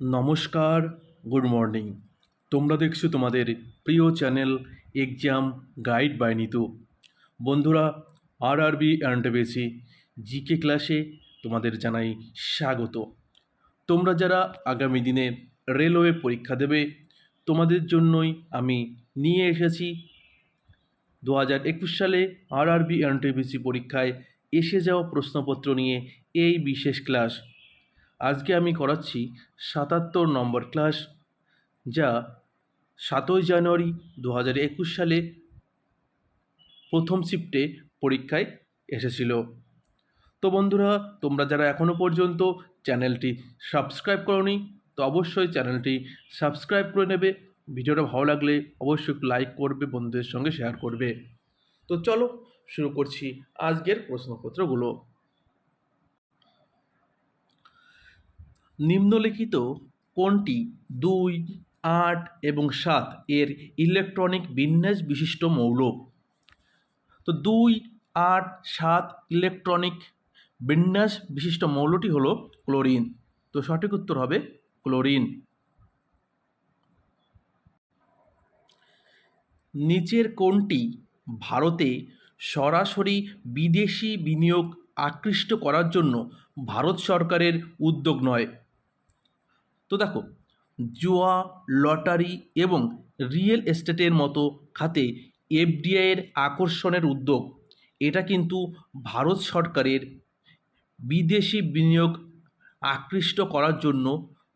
নমস্কার, good morning. তোমরা দেখছ তোমাদের প্রিয় channel exam guide by Nitu. বন্ধুরা আর আরবি অ্যান্ডবেসি জিকে ক্লাসে তোমাদের জানাই স্বাগত। তোমরা যারা আগামী দিনে রেলওয়ে পরীক্ষা দেবে, তোমাদের জন্যই আমি নিয়ে এসেছি। দু হাজার একুশ সালে আর আরবি এনটিপিসি পরীক্ষায় এসে যাওয়া প্রশ্নপত্র নিয়ে এই বিশেষ ক্লাস। আজকে আমি করাচ্ছি সাতাত্তর নম্বর ক্লাস, যা সাতই জানুয়ারি দু হাজার একুশ সালে প্রথম শিফটে পরীক্ষায় এসেছিল। তো বন্ধুরা, তোমরা যারা এখনও পর্যন্ত চ্যানেলটি সাবস্ক্রাইব করনি, তো অবশ্যই চ্যানেলটি সাবস্ক্রাইব করে নেবে। ভিডিওটা ভালো লাগলে অবশ্যই লাইক করবে, বন্ধুদের সঙ্গে শেয়ার করবে। তো চলো শুরু করছি আজকের প্রশ্নপত্রগুলো। নিম্নলিখিত কোনটি দুই, আট এবং সাত এর ইলেকট্রনিক বিন্যাস বিশিষ্ট মৌল। তো দুই, আট, সাত ইলেকট্রনিক বিন্যাস বিশিষ্ট মৌলটি হলো ক্লোরিন। তো সঠিক উত্তর হবে ক্লোরিন। নিচের কোনটি ভারতে সরাসরি বিদেশি বিনিয়োগ আকৃষ্ট করার জন্য ভারত সরকারের উদ্যোগ নয়। তো দেখো, জুয়া, লটারি এবং রিয়েল এস্টেটের মতো খাতে এফডিআইয়ের আকর্ষণের উদ্যোগ, এটা কিন্তু ভারত সরকারের বিদেশি বিনিয়োগ আকৃষ্ট করার জন্য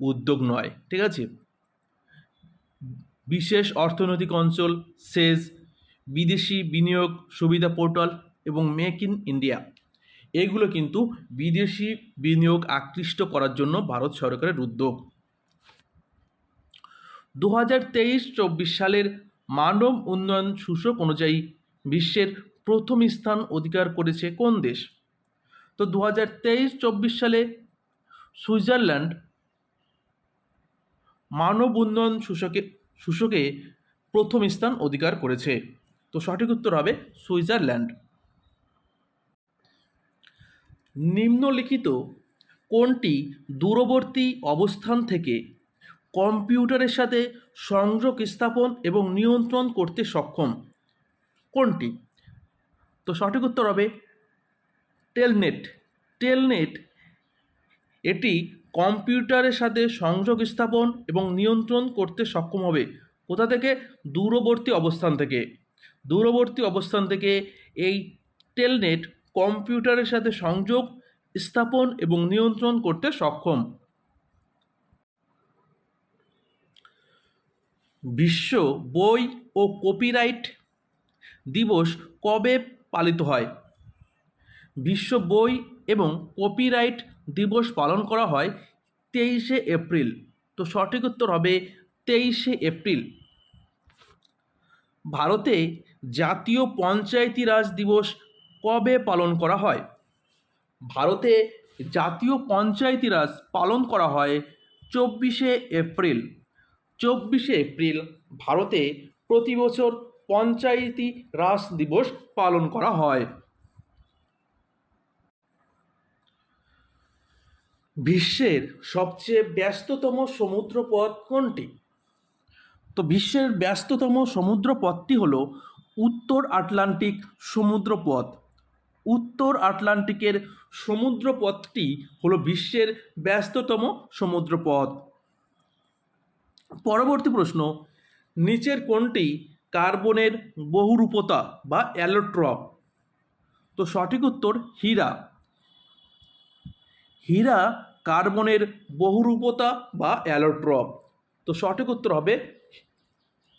উদ্যোগ নয়, ঠিক আছে? বিশেষ অর্থনৈতিক অঞ্চল, সেজ, বিদেশি বিনিয়োগ সুবিধা পোর্টাল এবং মেক ইন ইন্ডিয়া, এগুলো কিন্তু বিদেশি বিনিয়োগ আকৃষ্ট করার জন্য ভারত সরকারের উদ্যোগ। দু হাজার তেইশ চব্বিশ সালের মানব উন্নয়ন সূচক অনুযায়ী বিশ্বের প্রথম স্থান অধিকার করেছে কোন দেশ? তো দু হাজার তেইশ চব্বিশ সালে সুইজারল্যান্ড মানব উন্নয়ন সূচকে সূচকে প্রথম স্থান অধিকার করেছে। তো সঠিক উত্তর হবে সুইজারল্যান্ড। নিম্নলিখিত কোনটি দূরবর্তী অবস্থান থেকে কম্পিউটারের সাথে সংযোগ স্থাপন এবং নিয়ন্ত্রণ করতে সক্ষম। কোনটি? তো সঠিক উত্তর হবে টেলনেট। টেলনেট এটি কম্পিউটারের সাথে সংযোগ স্থাপন এবং নিয়ন্ত্রণ করতে সক্ষম হবে। কোথা থেকে? দূরবর্তী অবস্থান থেকে। দূরবর্তী অবস্থান থেকে এই টেলনেট কম্পিউটারের সাথে সংযোগ স্থাপন এবং নিয়ন্ত্রণ করতে সক্ষম। বিশ্ব বই ও কপিরাইট দিবস কবে পালিত হয়? বিশ্ব বই এবং কপিরাইট দিবস পালন করা হয় তেইশে এপ্রিল। তো সঠিক উত্তর হবে তেইশে এপ্রিল। ভারতে জাতীয় পঞ্চায়েতি রাজ দিবস কবে পালন করা হয়? ভারতে জাতীয় পঞ্চায়েতি রাজ পালন করা হয় চব্বিশে এপ্রিল। চব্বিশে এপ্রিল ভারতে প্রতি বছর পঞ্চায়েতি রাজ দিবস পালন করা হয়। বিশ্বের সবচেয়ে ব্যস্ততম সমুদ্রপথ কোনটি? তো বিশ্বের ব্যস্ততম সমুদ্রপথটি হল উত্তর আটলান্টিক সমুদ্রপথ। উত্তর আটলান্টিকের সমুদ্রপথটি হলো বিশ্বের ব্যস্ততম সমুদ্রপথ। পরবর্তী প্রশ্ন, নিচের কোনটি কার্বনের বহুরূপতা বা অ্যালোট্রপ? তো সঠিক উত্তর, হীরা। হীরা কার্বনের বহুরূপতা বা অ্যালোট্রপ। তো সঠিক উত্তর হবে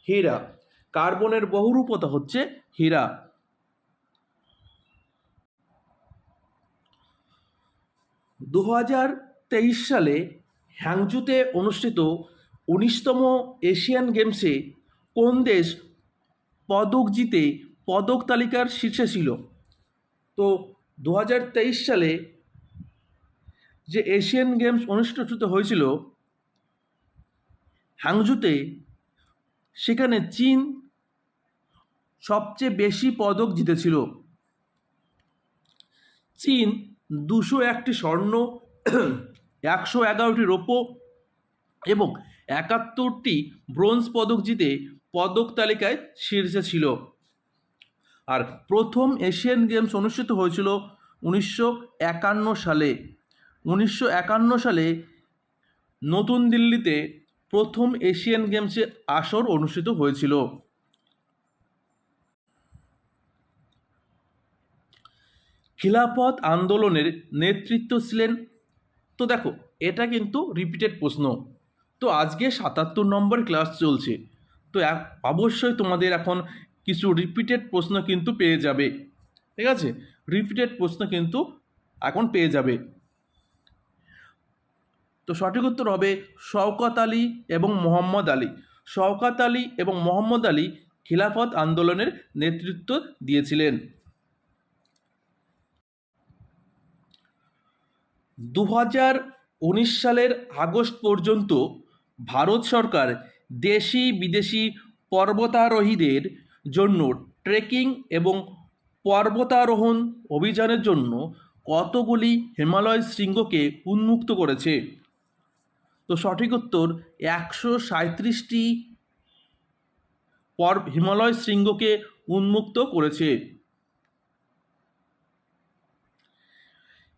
হীরা। কার্বনের বহুরূপতা হচ্ছে হীরা। দু হাজার তেইশ সালে হ্যাংজুতে অনুষ্ঠিত উনিশতম এশিয়ান গেমসে কোন দেশ পদক জিতে পদক তালিকার শীর্ষে ছিল? তো দু হাজার তেইশ সালে যে এশিয়ান গেমস অনুষ্ঠিত হয়েছিল হ্যাংজুতে সেখানে চীন সবচেয়ে বেশি পদক জিতেছিল। চীন দুশো একটি স্বর্ণ, একশো এগারোটি রৌপ্য এবং একাত্তরটি ব্রোঞ্জ পদক জিতে পদক তালিকায় শীর্ষে ছিল। আর প্রথম এশিয়ান গেমস অনুষ্ঠিত হয়েছিল উনিশশো একান্ন সালে। উনিশশো একান্ন সালে নতুন দিল্লিতে প্রথম এশিয়ান গেমসে আসর অনুষ্ঠিত হয়েছিল। খিলাফত আন্দোলনের নেতৃত্ব ছিলেন তো দেখো, এটা কিন্তু রিপিটেড প্রশ্ন। তো আজকে সাতাত্তর নম্বর ক্লাস চলছে। তো অবশ্যই তোমাদের এখন কিছু রিপিটেড প্রশ্ন কিন্তু পেয়ে যাবে। ঠিক আছে? রিপিটেড প্রশ্ন কিন্তু এখন পেয়ে যাবে। তো সঠিক উত্তর হবে শওকত আলী এবং মোহাম্মদ আলী। শওকত আলী এবং মোহাম্মদ আলী খিলাফত আন্দোলনের নেতৃত্ব দিয়েছিলেন। দু হাজার উনিশ সালের আগস্ট পর্যন্ত ভারত সরকার দেশি বিদেশি পর্বতারোহীদের জন্য ট্রেকিং এবং পর্বতারোহণ অভিযানের জন্য কতগুলি হিমালয় শৃঙ্গকে উন্মুক্ত করেছে? তো সঠিক উত্তর, একশো সাঁত্রিশটি পর হিমালয় শৃঙ্গকে উন্মুক্ত করেছে।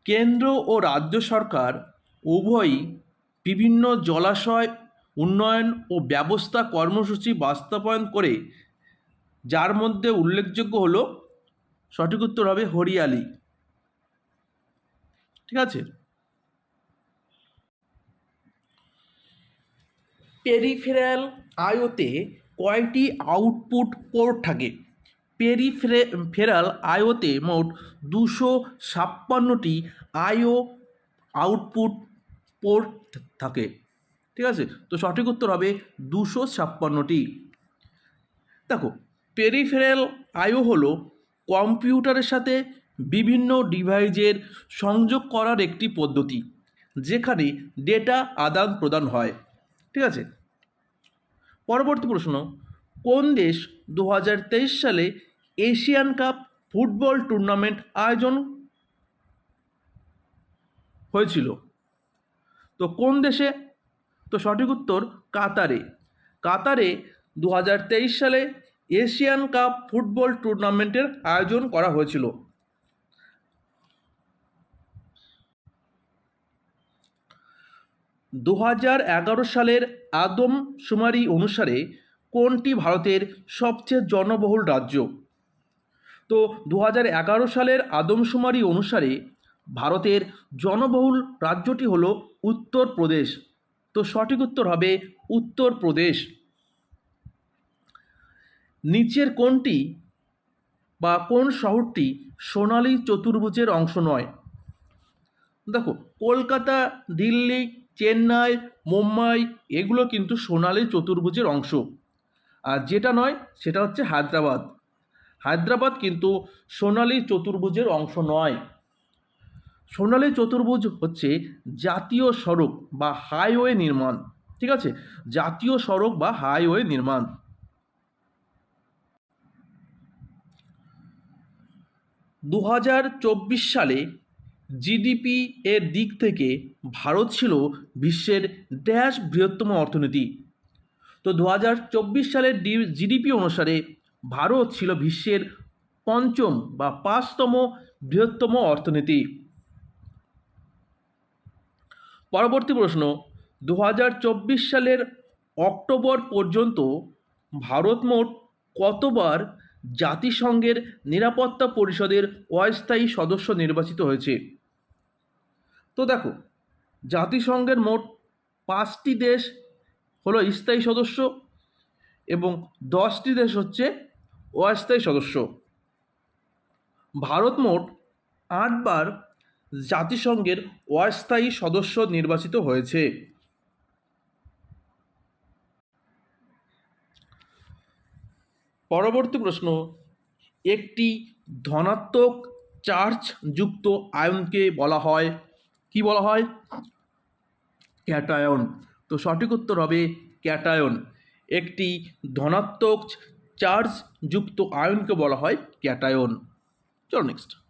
কেন্দ্র ও রাজ্য সরকার উভয়ই বিভিন্ন জলাশয় উন্নয়ন ও ব্যবস্থা কর্মসূচি বাস্তবায়ন করে, যার মধ্যে উল্লেখযোগ্য হলো, সঠিক উত্তর হবে হরিয়ালি। ঠিক আছে? পেরিফেরাল আয়োতে কয়টি আউটপুট পোর্ট থাকে? পেরিফেরে, ফেরাল আয়োতে মোট দুশো ছাপ্পান্নটি আইও আউটপুট পোর্ট থাকে। ঠিক আছে? তো সঠিক উত্তর হবে দুশো ছাপ্পান্নটি। দেখো পেরিফেরাল আইও হলো কম্পিউটারের সাথে বিভিন্ন ডিভাইসের সংযোগ করার একটি পদ্ধতি, যেখানে ডেটা আদান প্রদান হয়। ঠিক আছে? পরবর্তী প্রশ্ন, কোন দেশ দু হাজার তেইশ সালে এশিয়ান কাপ ফুটবল টুর্নামেন্ট আয়োজন হয়েছিল? তো কোন দেশে তো সঠিক উত্তর কাতারে। কাতারে দু হাজার তেইশ সালে এশিয়ান কাপ ফুটবল টুর্নামেন্টের আয়োজন করা হয়েছিল। দু সালের আদমশুমারি অনুসারে কোনটি ভারতের সবচেয়ে জনবহুল রাজ্য? তো দু সালের আদমশুমারি অনুসারে ভারতের জনবহুল রাজ্যটি হলো উত্তরপ্রদেশ। তো সঠিক উত্তর হবে উত্তরপ্রদেশ নিচের কোনটি বা কোন শহরটি সোনালী চতুর্ভুজের অংশ নয়? দেখো, কলকাতা, দিল্লি, চেন্নাই, মুম্বাই, এগুলো কিন্তু সোনালী চতুর্ভুজের অংশ। আর যেটা নয়, সেটা হচ্ছে হায়দ্রাবাদ। হায়দ্রাবাদ কিন্তু সোনালী চতুর্ভুজের অংশ নয়। সোনালী চতুর্ভুজ হচ্ছে জাতীয় সড়ক বা হাইওয়ে নির্মাণ, ঠিক আছে? জাতীয় সড়ক বা হাইওয়ে নির্মাণ। দু হাজার চব্বিশ সালে জিডিপি এর দিক থেকে ভারত ছিল বিশ্বের ড্যাশ বৃহত্তম অর্থনীতি। তো দু হাজার চব্বিশ সালের জিডিপি অনুসারে ভারত ছিল বিশ্বের পঞ্চম বা পাঁচতম বৃহত্তম অর্থনীতি। পরবর্তী প্রশ্ন দু হাজার চব্বিশ সালের অক্টোবর পর্যন্ত ভারত মোট কতবার জাতিসংঘের নিরাপত্তা পরিষদের অস্থায়ী সদস্য নির্বাচিত হয়েছে? তো দেখো, জাতিসংঘের মোট পাঁচটি দেশ হলো স্থায়ী সদস্য এবং দশটি দেশ হচ্ছে অস্থায়ী সদস্য। ভারত মোট আটবার জাতিসংঘের অস্থায়ী সদস্য নির্বাচিত হয়েছে। পরবর্তী প্রশ্ন, একটি ধনাত্মক চার্জ যুক্ত আয়নকে বলা হয়। কি বলা হয়? ক্যাটায়ন। তো সঠিক উত্তর হবে ক্যাটায়ন। একটি ধনাত্মক চার্জ যুক্ত আয়নকে বলা হয় ক্যাটায়ন। চলো নেক্সট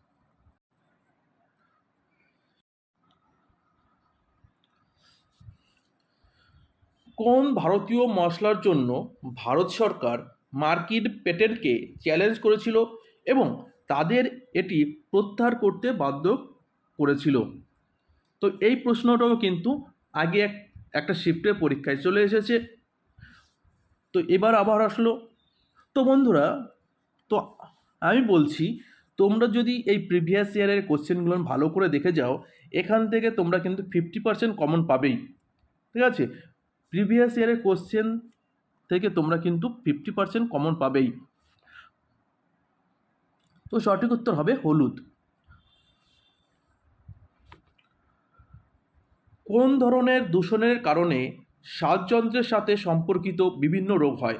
কোন ভারতীয় মশলার জন্য ভারত সরকার মার্কিন পেটেন্টকে চ্যালেঞ্জ করেছিল এবং তাদের এটি প্রত্যাহার করতে বাধ্য করেছিল? তো এই প্রশ্নটাও কিন্তু আগে এক, একটা শিফটে পরীক্ষায় চলে এসেছে। তো এবার আবার আসলো। তো বন্ধুরা, তো আমি বলছি, তোমরা যদি এই প্রিভিয়াস ইয়ারের কোশ্চেনগুলো ভালো করে দেখে যাও, এখান থেকে তোমরা কিন্তু ফিফটি পার্সেন্ট কমন পাবেই। ঠিক আছে? প্রিভিয়াস ইয়ারের কোশ্চেন থেকে তোমরা কিন্তু ফিফটি পার্সেন্ট কমন পাবেই। তো সঠিক উত্তর হবে হলুদ। কোন ধরনের দূষণের কারণে শ্বাসযন্ত্রের সাথে সম্পর্কিত বিভিন্ন রোগ হয়?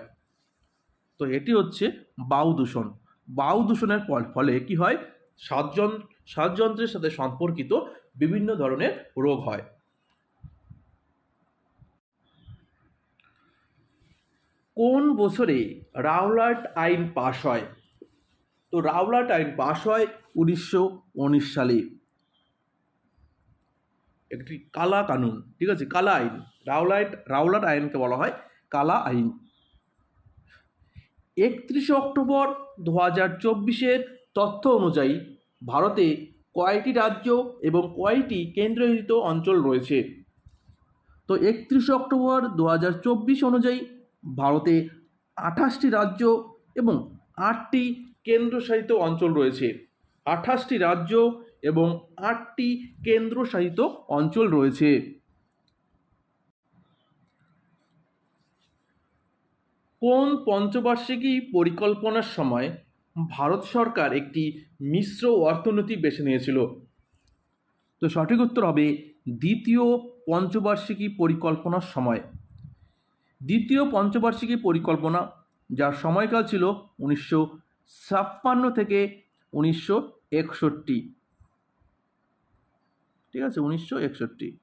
তো এটি হচ্ছে বায়ু দূষণ। বায়ু দূষণের ফল- কি হয়? শ্বাসযন শ্বাসযন্ত্রের সাথে সম্পর্কিত বিভিন্ন ধরনের রোগ হয়। কোন বছরে রাওলাট আইন পাশ হয়? তো রাওলাট আইন পাশ হয় উনিশশো উনিশ সালে। একটি কালা কানুন, ঠিক আছে? কালা আইন। রাওলাট রাওলাট আইনকে বলা হয় কালা আইন। একত্রিশে অক্টোবর দু হাজার চব্বিশের তথ্য অনুযায়ী ভারতে কয়টি রাজ্য এবং কয়টি কেন্দ্রশাসিত অঞ্চল রয়েছে? তো একত্রিশে অক্টোবর দু হাজার চব্বিশ অনুযায়ী ভারতে আঠাশটি রাজ্য এবং আটটি কেন্দ্রশাসিত অঞ্চল রয়েছে। আঠাশটি রাজ্য এবং আটটি কেন্দ্রশাসিত অঞ্চল রয়েছে। কোন পঞ্চবার্ষিকী পরিকল্পনার সময় ভারত সরকার একটি মিশ্র অর্থনীতি বেছে নিয়েছিল? তো সঠিক উত্তর হবে দ্বিতীয় পঞ্চবার্ষিকী পরিকল্পনার সময়। দ্বিতীয় পঞ্চবার্ষিকী পরিকল্পনা, যার সময়কাল ছিল উনিশশো ছাপ্পান্ন থেকে উনিশশো একষট্টি। ঠিক আছে? উনিশশো একষট্টি।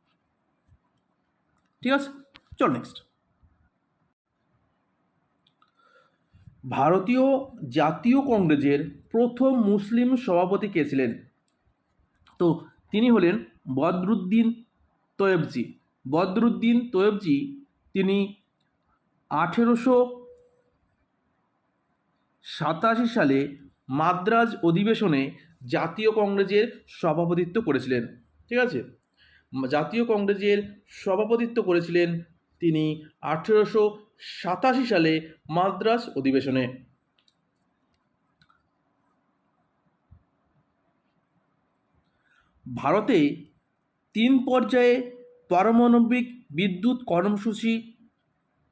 ঠিক আছে? চল নেক্সট ভারতীয় জাতীয় কংগ্রেসের প্রথম মুসলিম সভাপতি কে ছিলেন? তো তিনি হলেন বদরুদ্দিন তয়েবজি। বদরুদ্দিন তয়েবজি তিনি আঠেরোশো সাতাশি সালে মাদ্রাজ অধিবেশনে জাতীয় কংগ্রেসের সভাপতিত্ব করেছিলেন। ঠিক আছে? জাতীয় কংগ্রেসের সভাপতিত্ব করেছিলেন তিনি আঠেরোশো সাতাশি সালে মাদ্রাজ অধিবেশনে। ভারতে তিন পর্যায়ে পারমাণবিক বিদ্যুৎ কর্মসূচি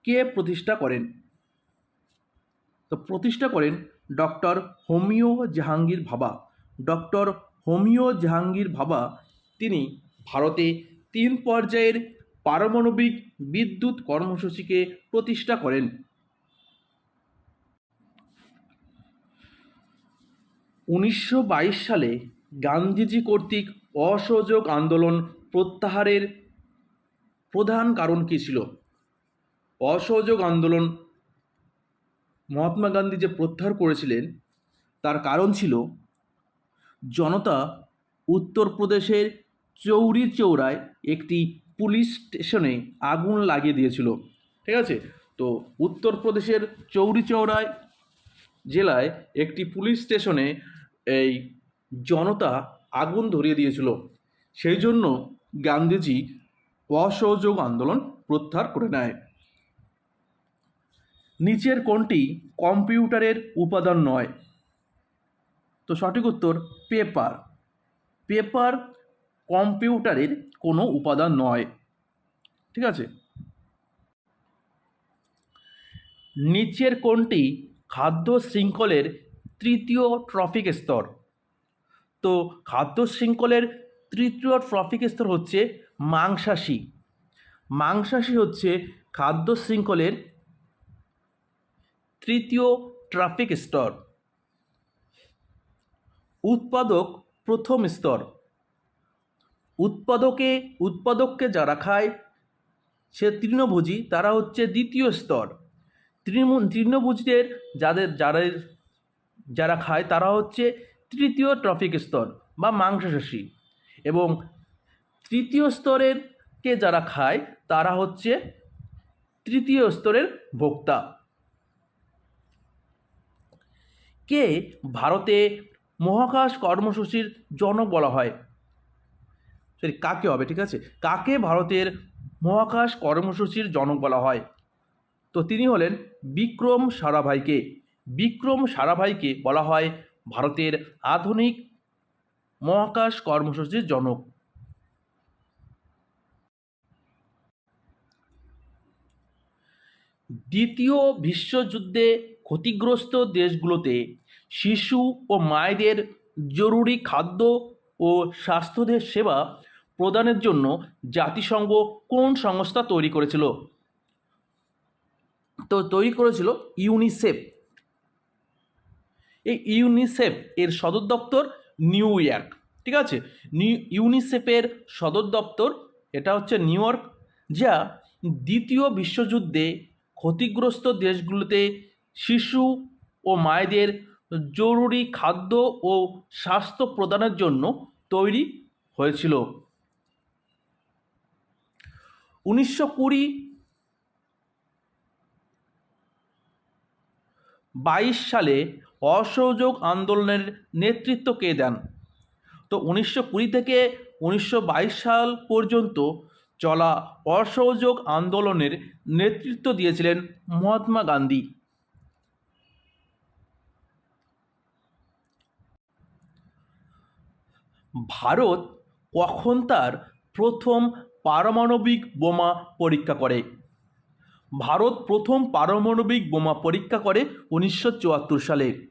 কে প্রতিষ্ঠা করেন? তো প্রতিষ্ঠা করেন ডক্টর হোমিও জাহাঙ্গীর ভাবা। ডক্টর হোমিও জাহাঙ্গীর ভাবা, তিনি ভারতে তিন পর্যায়ের পারমাণবিক বিদ্যুৎ কর্মসূচিকে প্রতিষ্ঠা করেন। উনিশশো বাইশ সালে গান্ধীজি কর্তৃক অসহযোগ আন্দোলন প্রত্যাহারের প্রধান কারণ কী ছিল? অসহযোগ আন্দোলন মহাত্মা গান্ধী যে প্রত্যাহার করেছিলেন, তার কারণ ছিল জনতা উত্তরপ্রদেশের চৌরি চৌরায় একটি পুলিশ স্টেশনে আগুন লাগিয়ে দিয়েছিল। ঠিক আছে? তো উত্তরপ্রদেশের চৌরি চৌরায় জেলায় একটি পুলিশ স্টেশনে এই জনতা আগুন ধরিয়ে দিয়েছিল। সেই জন্য গান্ধীজি অসহযোগ আন্দোলন প্রত্যাহার করে নেয়। নিচের কোনটি কম্পিউটারের উপাদান নয়। তো সঠিক উত্তর, পেপার। পেপার কম্পিউটারের কোনো উপাদান নয়। ঠিক আছে? নিচের কোনটি খাদ্য শৃঙ্খলের তৃতীয় ট্রফিক স্তর। তো খাদ্য শৃঙ্খলের তৃতীয় ট্রফিক স্তর হচ্ছে মাংসাশী। মাংসাশী হচ্ছে খাদ্য শৃঙ্খলের তৃতীয় ট্রাফিক স্তর। উৎপাদক প্রথম স্তর। উৎপাদকে, উৎপাদককে যারা খায়, সে তৃণভোজী, তারা হচ্ছে দ্বিতীয় স্তর। তৃণ, তৃণভোজীদের যাদের যারা যারা খায়, তারা হচ্ছে তৃতীয় ট্রফিক স্তর বা মাংসাশী এবং তৃতীয় স্তরের কে যারা খায়, তারা হচ্ছে তৃতীয় স্তরের ভোক্তা। কে ভারতে মহাকাশ কর্মসূচির জনক বলা হয়? সরি কাকে হবে, ঠিক আছে? কাকে ভারতের মহাকাশ কর্মসূচির জনক বলা হয়? তো তিনি হলেন বিক্রম সারাভাইকে। বিক্রম সারাভাইকে বলা হয় ভারতের আধুনিক মহাকাশ কর্মসূচির জনক। দ্বিতীয় বিশ্বযুদ্ধে ক্ষতিগ্রস্ত দেশগুলোতে শিশু ও মায়েদের জরুরি খাদ্য ও স্বাস্থ্যদের সেবা প্রদানের জন্য জাতিসংঘ কোন সংস্থা তৈরি করেছিল? তো তৈরি করেছিল ইউনিসেফ। এই ইউনিসেফ এর সদর দপ্তর নিউ ইয়র্ক, ঠিক আছে? ইউনিসেফের সদর দপ্তর এটা হচ্ছে নিউ ইয়র্ক, যা দ্বিতীয় বিশ্বযুদ্ধে ক্ষতিগ্রস্ত দেশগুলোতে শিশু ও মায়েদের জরুরি খাদ্য ও স্বাস্থ্য প্রদানের জন্য তৈরি হয়েছিল। উনিশশো কুড়ি বাইশ সালে অসহযোগ আন্দোলনের নেতৃত্ব কে দেন? তো উনিশশো কুড়ি থেকে উনিশশো বাইশ সাল পর্যন্ত চলা অসহযোগ আন্দোলনের নেতৃত্ব দিয়েছিলেন মহাত্মা গান্ধী। ভারত কখন তার প্রথম পারমাণবিক বোমা পরীক্ষা করে? ভারত প্রথম পারমাণবিক বোমা পরীক্ষা করে উনিশশো চুয়াত্তর সালে।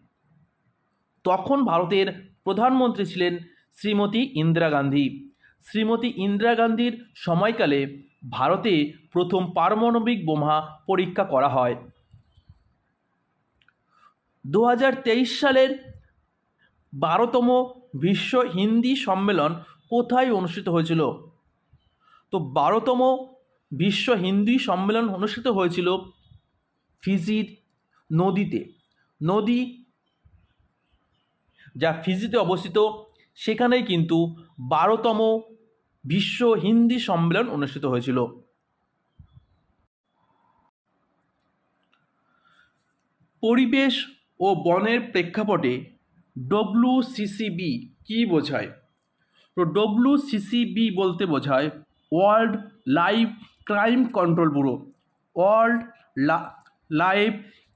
তখন ভারতের প্রধানমন্ত্রী ছিলেন শ্রীমতী ইন্দিরা গান্ধী। শ্রীমতী ইন্দিরা গান্ধীর সময়কালে ভারতে প্রথম পারমাণবিক বোমা পরীক্ষা করা হয়। দু হাজার তেইশ সালের বারোতম বিশ্ব হিন্দি সম্মেলন কোথায় অনুষ্ঠিত হয়েছিল? তো বারোতম বিশ্ব হিন্দি সম্মেলন অনুষ্ঠিত হয়েছিল ফিজির নদীতে। নদী যা ফিজিতে অবস্থিত, সেখানেই কিন্তু বারোতম বিশ্ব হিন্দি সম্মেলন অনুষ্ঠিত হয়েছিল। পরিবেশ ও বনের প্রেক্ষাপটে ডব্লিউসিসিবি কী বোঝায়? তো ডব্লিউসিসিবি বলতে বোঝায় world life crime control bureau world life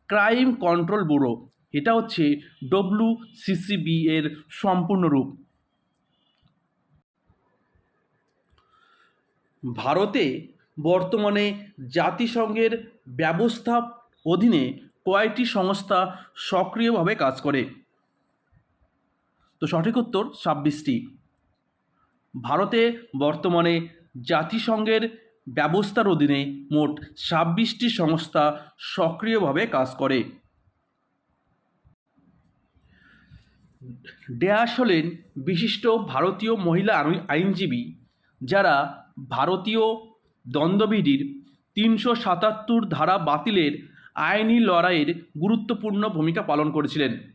crime control bureau এটা হচ্ছে ডব্লিউসিসিবি এর সম্পূর্ণ রূপ। ভারতে বর্তমানে জাতিসংঘের ব্যবস্থা অধীনে কয়টি সংস্থা সক্রিয়ভাবে কাজ করে। তো সঠিক উত্তর ছাব্বিশটি। ভারতে বর্তমানে জাতিসংঘের ব্যবস্থার অধীনে মোট ছাব্বিশটি সংস্থা সক্রিয়ভাবে কাজ করে। ড্যাশ হলেন বিশিষ্ট ভারতীয় মহিলা আইন- আইনজীবী, যারা ভারতীয় দ্বন্দ্ববিধির তিনশো সাতাত্তর ধারা বাতিলের আইনি লড়াইয়ের গুরুত্বপূর্ণ ভূমিকা পালন করেছিলেন।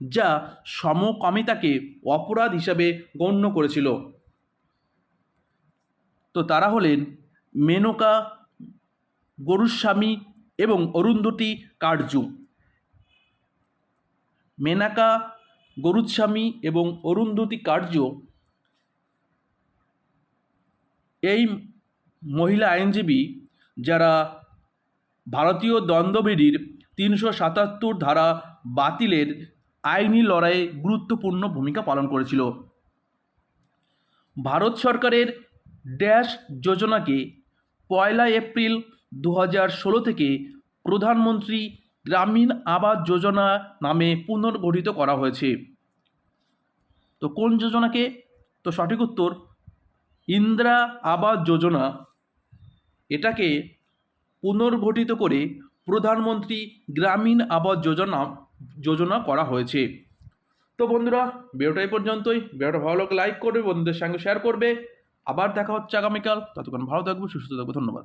যা সমকামিতাকে অপরাধ হিসাবে গণ্য করেছিল। তো তারা হলেন মেনকা, গরুস্বামী এবং অরুন্ধতী কার্জু। মেনাকা, গরুস্বামী এবং অরুন্ধতী কার্য এই মহিলা আইনজীবী যারা ভারতীয় দ্বন্দ্ববিধির তিনশো সাতাত্তর ধারা বাতিলের আইনি লড়াইয়ে গুরুত্বপূর্ণ ভূমিকা পালন করেছিল। ভারত সরকারের ড্যাশ যোজনাকে পয়লা এপ্রিল দু হাজার ষোলো থেকে প্রধানমন্ত্রী গ্রামীণ আবাস যোজনা নামে পুনর্গঠিত করা হয়েছে। তো কোন যোজনাকে? তো সঠিক উত্তর ইন্দিরা আবাস যোজনা। এটাকে পুনর্গঠিত করে প্রধানমন্ত্রী গ্রামীণ আবাস যোজনা যোজনা করা হয়েছে। তো বন্ধুরা, ভিডিওটা এই পর্যন্তই। ভিডিওটা ভালো লাগলে লাইক করবে, বন্ধুদের সঙ্গে শেয়ার করবে। আবার দেখা হচ্ছে আগামীকাল। ততক্ষণ ভালো থাকবে, সুস্থ থাকব। ধন্যবাদ।